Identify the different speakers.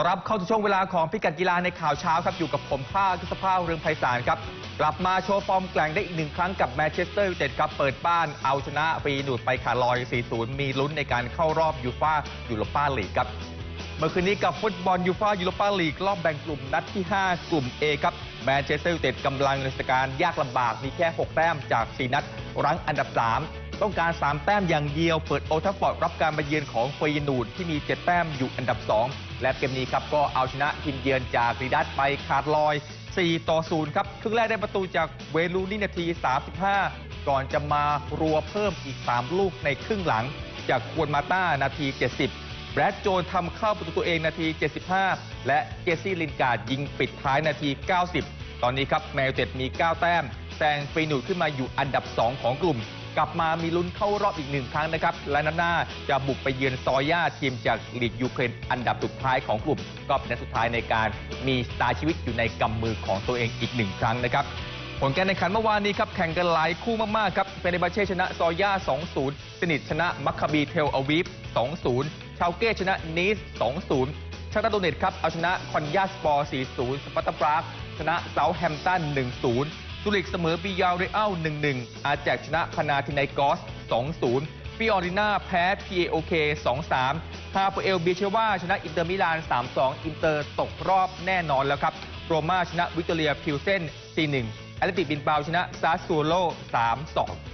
Speaker 1: ต้อนรับเข้าสู่ช่วงเวลาของพิกัดกีฬาในข่าวเช้าครับ อยู่กับผมภาคสภาพเรืองไพศาลครับ กลับมาโชว์ฟอร์มแกร่งได้อีกหนึ่งครั้งกับแมนเชสเตอร์ยูไนเต็ดครับ เปิดบ้านเอาชนะฟรีดูดไปขาลอย 4-0 มีลุ้นในการเข้ารอบยูฟ่ายูโรปาลีกครับ เมื่อคืนนี้กับฟุตบอลยูฟ่ายูโรปาลีกรอบแบ่งกลุ่มนัดที่ 5 กลุ่ม A ครับแมนเชสเตอร์ยูไนเต็ดกำลังในสถานการณ์ยากลำบากมีแค่ 6 แต้มจาก 4 นัดรั้งอันดับ 3 ต้องการ 3 แต้มอย่างเดียว เปิดโอทัฟฟอร์ดรับการมาเยือนของเฟยนูดที่มี 7 แต้มอยู่อันดับ 2 และเกมนี้ครับก็เอาชนะทีมเยือนจากรีดัสไปขาดลอย 4 ต่อ 0 ครับ ครึ่งแรกได้ประตูจากเวลูนี่นาที 35 ก่อนจะมารัวเพิ่มอีก 3 ลูกในครึ่งหลัง จากควนมาต้านาที 70แบรดโจนทำเข้าประตูตัวเองนาที 75 และเจสซี่ลินการ์ดยิงปิดท้ายนาที 90 ตอนนี้ครับแมวเต็ดมี 9 แต้มแซงฟรีนูดขึ้นมาอยู่อันดับ 2 ของกลุ่ม กลับมามีลุ้นเข้ารอบอีกหนึ่งครั้งนะครับ และนัดหน้าจะบุกไปเยือนซอย่าทีมจากลีกยูเครนอันดับสุดท้ายของกลุ่ม ก็เป็นนัดสุดท้ายในการมีสตาร์ชีวิตอยู่ในกำมือของตัวเองอีกหนึ่งครั้งนะครับผลการแข่งขันเมื่อวานนี้ครับแข่งกันหลายคู่มากๆครับเฟเนบาเช่ชนะซอย่า 2-0 สนิทชนะมัคคาบีเทลอาวีฟ 2-0 ชาวเก้ชนะนีส 2-0 ชาตาโดเนตครับเอาชนะคอนยาสปอร์ 4-0 สปาร์ตาปรากชนะเซาแฮมตัน 1-0 ซูริกเสมอบียาเรอัล1-1 อาแจกชนะพานาทินายกอส 2-0 ฟิออริน่าแพ้ PAOK 2-3 ฮาเปเอลเบียเชว่าชนะอินเตอร์มิลาน 3-2 อินเตอร์ตกรอบแน่นอนแล้วครับ โรม่าชนะวิกตอเรียพิวเซน4-1 แอตเลติกบินเปาชนะซาสซูโล3-2